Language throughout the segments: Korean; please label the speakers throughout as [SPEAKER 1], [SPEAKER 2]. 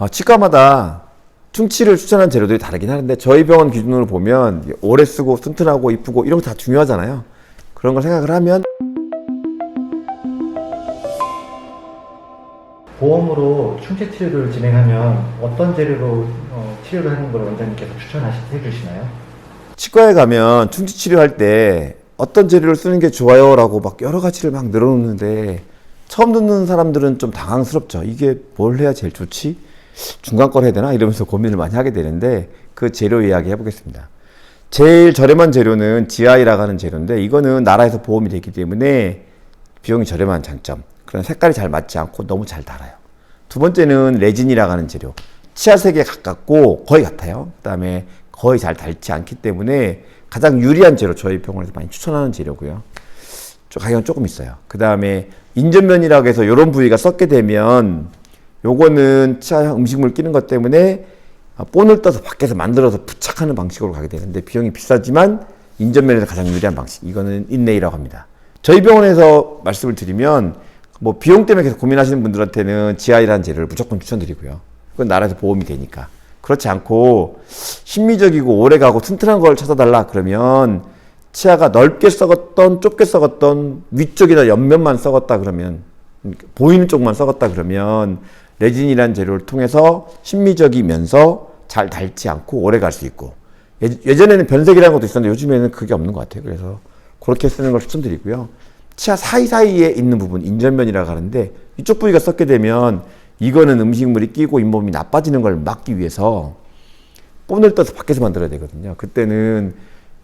[SPEAKER 1] 어, 치과마다 충치를 추천한 재료들이 다르긴 하는데 저희 병원 기준으로 보면 오래 쓰고 튼튼하고 이쁘고 이런 거 다 중요하잖아요. 그런 걸 생각을 하면
[SPEAKER 2] 보험으로 충치 치료를 진행하면 어떤 재료로 어, 치료를 하는 걸 원장님께서 추천해 주시나요?
[SPEAKER 1] 치과에 가면 충치 치료할 때 어떤 재료를 쓰는 게 좋아요라고 막 여러 가지를 막 늘어놓는데 처음 듣는 사람들은 좀 당황스럽죠. 이게 뭘 해야 제일 좋지? 중간 걸 해야 되나? 이러면서 고민을 많이 하게 되는데 그 재료 이야기 해보겠습니다. 제일 저렴한 재료는 GI라고 하는 재료인데 이거는 나라에서 보험이 되기 때문에 비용이 저렴한 장점. 그런 색깔이 잘 맞지 않고 너무 잘 달아요. 두 번째는 레진이라고 하는 재료. 치아색에 가깝고 거의 같아요. 그다음에 거의 잘 닳지 않기 때문에 가장 유리한 재료 저희 병원에서 많이 추천하는 재료고요. 좀 가격은 조금 있어요. 그 다음에 인전면이라고 해서 이런 부위가 썩게 되면 요거는 치아 음식물 끼는 것 때문에 아, 본을 떠서 밖에서 만들어서 부착하는 방식으로 가게 되는데 비용이 비싸지만 인전면에서 가장 유리한 방식. 이거는 인레이라고 합니다. 저희 병원에서 말씀을 드리면 뭐 비용 때문에 계속 고민하시는 분들한테는 GI라는 재료를 무조건 추천드리고요. 그건 나라에서 보험이 되니까. 그렇지 않고 심미적이고 오래가고 튼튼한 걸 찾아달라 그러면 치아가 넓게 썩었던 좁게 썩었던 위쪽이나 옆면만 썩었다 그러면 보이는 쪽만 썩었다 그러면 레진이라는 재료를 통해서 심미적이면서 잘 닳지 않고 오래 갈 수 있고 예- 예전에는 변색이라는 것도 있었는데 요즘에는 그게 없는 것 같아요. 그래서 그렇게 쓰는 걸 추천드리고요. 치아 사이사이에 있는 부분 인절면이라고 하는데 이쪽 부위가 썩게 되면 이거는 음식물이 끼고 잇몸이 나빠지는 걸 막기 위해서 본을 떠서 밖에서 만들어야 되거든요. 그때는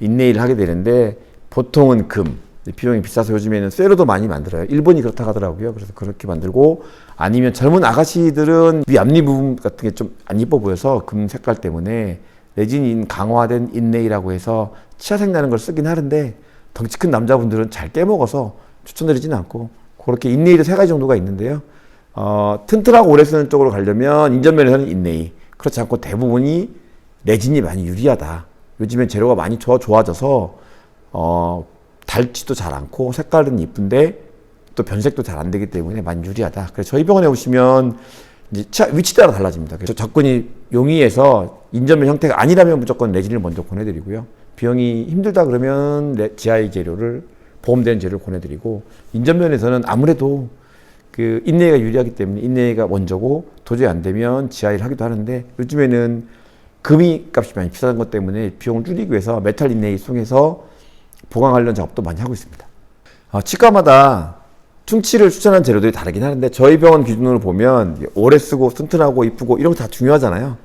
[SPEAKER 1] 인네일을 하게 되는데 보통은 금 비용이 비싸서 요즘에는 쇠로도 많이 만들어요. 일본이 그렇다 하더라고요. 그래서 그렇게 만들고 아니면 젊은 아가씨들은 위 앞니 부분 같은 게 좀 안 이뻐 보여서 금 색깔 때문에 레진인 강화된 인네이라고 해서 치아색 나는 걸 쓰긴 하는데 덩치 큰 남자분들은 잘 깨먹어서 추천드리지는 않고 그렇게 인네이도 세 가지 정도가 있는데요. 어, 튼튼하고 오래 쓰는 쪽으로 가려면 인전면에서는 인네이 그렇지 않고 대부분이 레진이 많이 유리하다. 요즘엔 재료가 많이 좋아, 좋아져서 어, 닳지도 잘 않고 색깔은 이쁜데 또 변색도 잘 안 되기 때문에 많이 유리하다. 그래서 저희 병원에 오시면 위치 따라 달라집니다. 그래서 접근이 용이해서 인전면 형태가 아니라면 무조건 레진을 먼저 보내드리고요. 비용이 힘들다 그러면 레- GI 재료를 보험된 재료를 보내드리고 인전면에서는 아무래도 그 인내가 유리하기 때문에 인내가 먼저고 도저히 안 되면 GI를 하기도 하는데 요즘에는 금이 값이 많이 비싼 것 때문에 비용을 줄이기 위해서 메탈 인내이 통해서 보강 관련 작업도 많이 하고 있습니다. 어, 치과마다 충치를 추천한 재료들이 다르긴 하는데 저희 병원 기준으로 보면 오래 쓰고 튼튼하고 이쁘고 이런 거 다 중요하잖아요.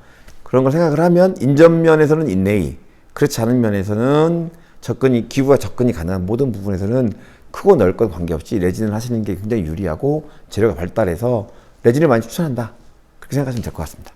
[SPEAKER 1] 그런 걸 생각을 하면 인전면에서는 인내이 그렇지 않은 면에서는 접근이 기부가 접근이 가능한 모든 부분에서는 크고 넓건 관계없이 레진을 하시는 게 굉장히 유리하고 재료가 발달해서 레진을 많이 추천한다. 그렇게 생각하시면 될 것 같습니다.